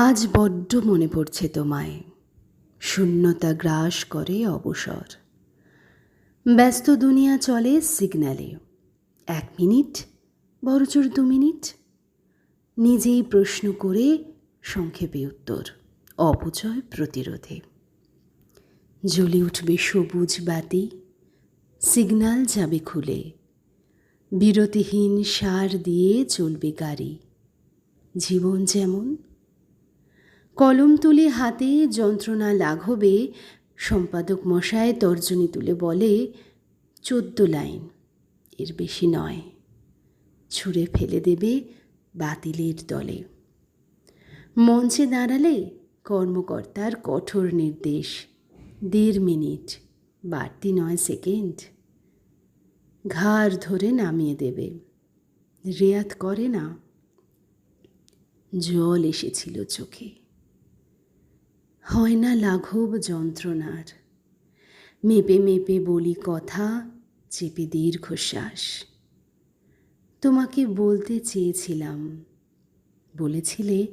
আজ বড্ড মনে পড়ছে তোমায়। শূন্যতা গ্রাস করে অবসর। ব্যস্ত দুনিয়া চলে সিগন্যালে এক মিনিট বড়জোর দু মিনিট। নিজেই প্রশ্ন করে সংক্ষেপে উত্তর, অপচয় প্রতিরোধে। জ্বলে উঠবে সবুজ বাতি সিগন্যাল যাবে খুলে। বিরতিহীন সার দিয়ে চলবে গাড়ি। জীবন যেমন কলম তুলে হাতে যন্ত্রণা লাঘবে, সম্পাদক মশায় তর্জনী তুলে বলে, চোদ্দ লাইন, এর বেশি নয়। ছুঁড়ে ফেলে দেবে বাতিলের দলে। মঞ্চে দাঁড়ালে কর্মকর্তার কঠোর নির্দেশ। দেড় মিনিট, বাড়তি নয় সেকেন্ড। ঘাড় ধরে নামিয়ে দেবে। রেয়াত করে না। জল এসেছিল চোখে। হয় না লাঘব যন্ত্রণার। মেপে মেপে বলি কথা, চেপে দীর্ঘশ্বাস। তোমাকে বলতে চেয়েছিলাম। বলেছিলে,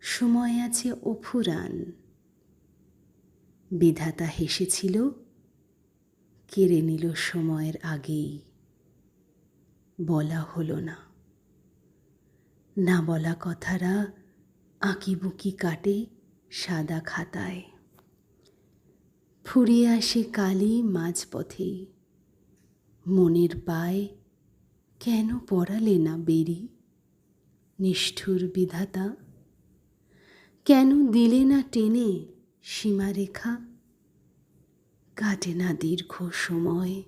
সময় আছে অফুরান। বিধাতা হেসেছিল, কেড়ে নিল সময়ের আগেই। বলা হলো না। না বলা কথারা আঁকিবুকি কাটে সাদা খাতায়। ফুরিয়ে আসে কালি মাঝপথে। মনের পায়, কেন পড়ালে না বেরি? নিষ্ঠুর বিধাতা, কেন দিলে না টেনে সীমারেখা? কাটে না দীর্ঘ সময়,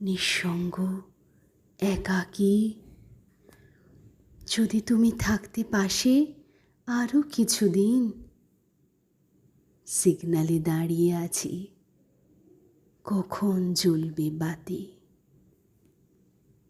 নিঃসঙ্গ, একাকী। যদি তুমি থাকতে পাশে আরও কিছুদিন সিগনালে দাঁড়িয়ে আছি। কখন জ্বলবে বাতি?